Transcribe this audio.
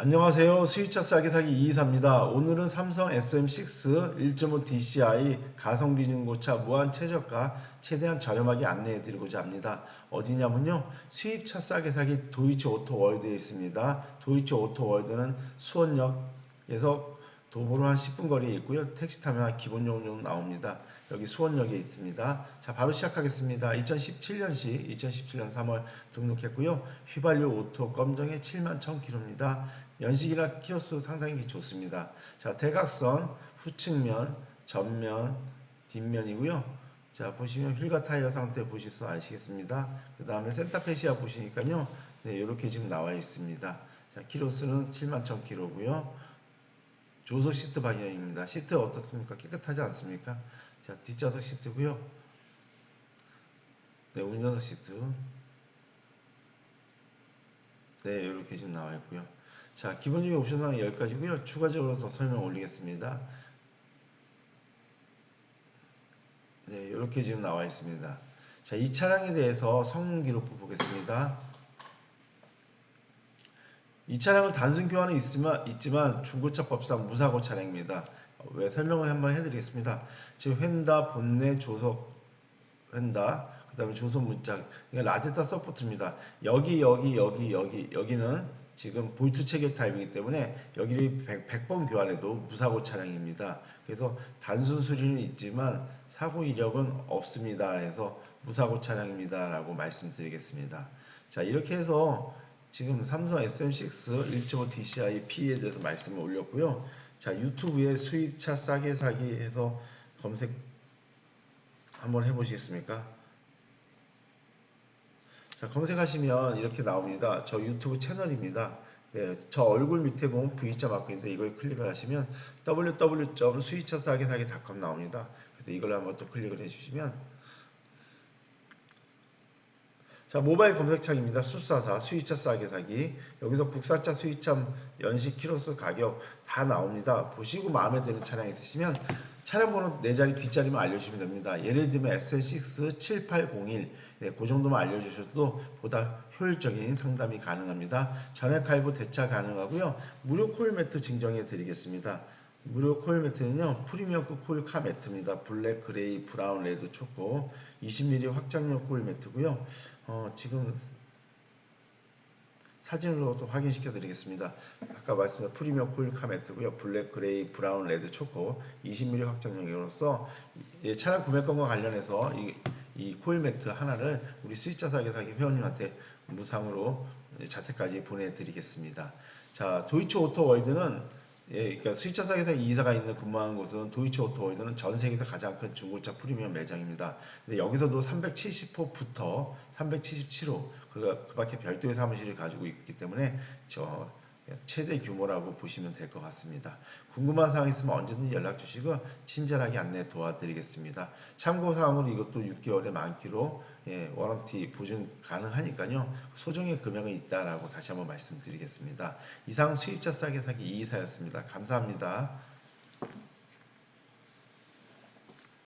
안녕하세요. 수입차 싸게 사기 이이사입니다. 오늘은 삼성 SM6 1.5 DCI 가성비 중고차 무한 최저가 최대한 저렴하게 안내해 드리고자 합니다. 어디냐면요. 수입차 싸게 사기 도이치 오토 월드에 있습니다. 도이치 오토 월드는 수원역에서 도보로 한 10분 거리에 있고요. 택시 타면 기본 요금 정도 나옵니다. 여기 수원역에 있습니다. 자, 바로 시작하겠습니다. 2017년시 2017년 3월 등록했고요. 휘발유 오토 검정에 7만 1000km입니다. 연식이나 키로수 상당히 좋습니다. 자, 대각선, 후측면, 전면, 뒷면이고요. 자, 보시면 휠과 타이어 상태 보실 수 아시겠습니다. 그 다음에 센터페시아 보시니까요. 네, 이렇게 지금 나와 있습니다. 자, 키로수는 7만 1000km고요. 조소 시트 방향입니다. 시트 어떻습니까? 깨끗하지 않습니까? 자, 뒷좌석 시트고요. 네, 운전석 시트. 네, 이렇게 지금 나와 있고요. 자, 기본적인 옵션 사항 여기까지고요. 추가적으로 더 설명 올리겠습니다. 네, 이렇게 지금 나와 있습니다. 자, 이 차량에 대해서 성능 기록부 보겠습니다. 이 차량은 단순 교환은 있지만, 있지만 중고차법상 무사고 차량입니다. 어, 왜 설명을 한번 해드리겠습니다. 지금 휀다, 본네, 조석, 휀다, 그 다음에 조선 문짝, 이게 라제타 서포트입니다. 여기, 여기, 여기, 여기, 여기는 지금 볼트 체결 타입이기 때문에 여기를 100, 번 교환해도 무사고 차량입니다. 그래서 단순 수리는 있지만 사고 이력은 없습니다. 해서 무사고 차량입니다. 라고 말씀드리겠습니다. 자, 이렇게 해서 지금 삼성 SM6 1.5 DCI P에 대해서 말씀을 올렸고요. 자, 유튜브에 수입차 싸게 사기 해서 검색 한번 해보시겠습니까? 자, 검색하시면 이렇게 나옵니다. 저 유튜브 채널입니다. 네, 저 얼굴 밑에 보면 V자 마크 있는데 이걸 클릭을 하시면 www.수입차 싸게 사기.com 나옵니다. 그래서 이걸 한번 또 클릭을 해주시면 자 모바일 검색창입니다. 숫사사 수입차 싸게 사기 여기서 국산차 수입차 연식 키로수 가격 다 나옵니다. 보시고 마음에 드는 차량 있으시면 차량 번호 네 자리 뒷자리만 알려주시면 됩니다. 예를 들면 SN6 7801 네, 그 정도만 알려주셔도 보다 효율적인 상담이 가능합니다. 전액 할부 대차 가능하고요. 무료 코일 매트 증정해 드리겠습니다. 무료 코일 매트는요 프리미엄급 코일 카 매트입니다. 블랙 그레이 브라운 레드 초코. 20mm 확장형 코일 매트고요. 어, 지금 사진으로도 확인시켜 드리겠습니다. 아까 말씀드린 프리미엄 코일 카 매트고요. 블랙 그레이 브라운 레드 초코. 20mm 확장형으로서 이 차량 구매권과 관련해서 이, 이 코일 매트 하나를 우리 수입자 사기 사기 회원님한테 무상으로 자택까지 보내드리겠습니다. 자 도이치 오토 월드는 예, 그러니까 수입차 사기사 이사가 있는 근무하는 곳은 도이치 오토월드는 전 세계에서 가장 큰 중고차 프리미엄 매장입니다. 근데 여기서도 370호부터 377호 그 그밖에 별도의 사무실을 가지고 있기 때문에 저 최대 규모라고 보시면 될 것 같습니다. 궁금한 사항 있으면 언제든 연락 주시고 친절하게 안내 도와드리겠습니다. 참고 사항으로 이것도 6개월에 만기로 예, 워런티 보증 가능하니까요. 소정의 금액은 있다라고 다시 한번 말씀드리겠습니다. 이상 수입자 싸게 사기 이이사였습니다. 감사합니다.